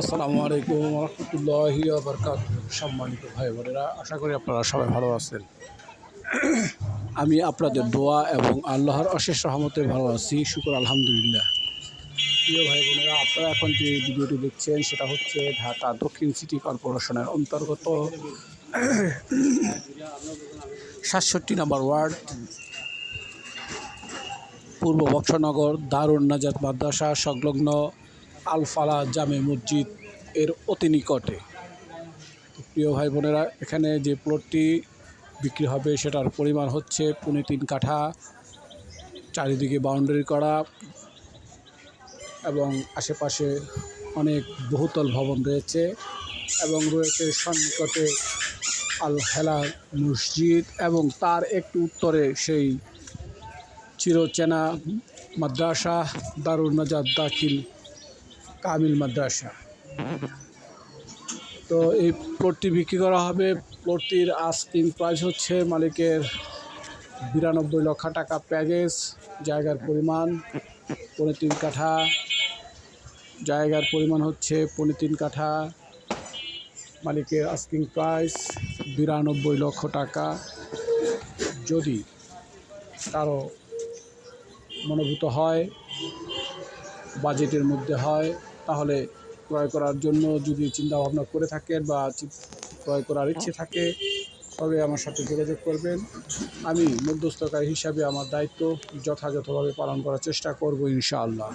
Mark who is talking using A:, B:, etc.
A: আসসালামু আলাইকুম রহমতুল্লাহি বরকাত সম্মানিত ভাই বোনেরা, আশা করি আপনারা সবাই ভালো আছেন। আমি আপনাদের দোয়া এবং আল্লাহর অশেষ রহমতে ভালো আছি। শুকর, আলহামদুলিল্লাহ। প্রিয় ভাই বোনেরা, আপনারা এখন যে ভিডিওটি দেখছেন, সেটা হচ্ছে ঢাকা দক্ষিণ সিটি কর্পোরেশনের অন্তর্গত সাতষট্টি নম্বর ওয়ার্ড, পূর্ব বক্সনগর দারুণ নাজাত মাদ্রাসা সংলগ্ন আলফালা জামে মসজিদ এর অতি নিকটে। প্রিয় ভাই বোনেরা এখানে যে প্লটটি বিক্রি হবে সেটার পরিমাণ হচ্ছে পুনে তিন কাঠা, চারিদিকে বাউন্ডারি করা এবং আশেপাশে অনেক বহুতল ভবন রয়েছে এবং রয়েছে সন্নিকটে আল হেলা মসজিদ এবং তার একটু উত্তরে সেই চিরচেনা মাদ্রাসা, দারুল নাজাদ দাখিল কামিল মাদ্রাসা। তো এই প্লটটি বিক্রি করা হবে। প্লটটির আস্কিং প্রাইস হচ্ছে মালিকের বিরানব্বই লক্ষ টাকা প্যাকেজ জায়গার পরিমাণ পৌনে তিন কাঠা। জায়গার পরিমাণ হচ্ছে পৌনে তিন কাঠা। মালিকের আস্কিং প্রাইস বিরানব্বই লক্ষ টাকা। যদি কারও মনোভূত হয় বাজেটের মধ্যে হয় তাহলে ক্রয় করার জন্য যদি চিন্তাভাবনা করে থাকেন বা ক্রয় করার ইচ্ছে থাকে, তবে আমার সাথে যোগাযোগ করবেন। আমি মধ্যস্থকারী হিসাবে আমার দায়িত্ব যথাযথভাবে পালন করার চেষ্টা করব ইনশাআল্লাহ।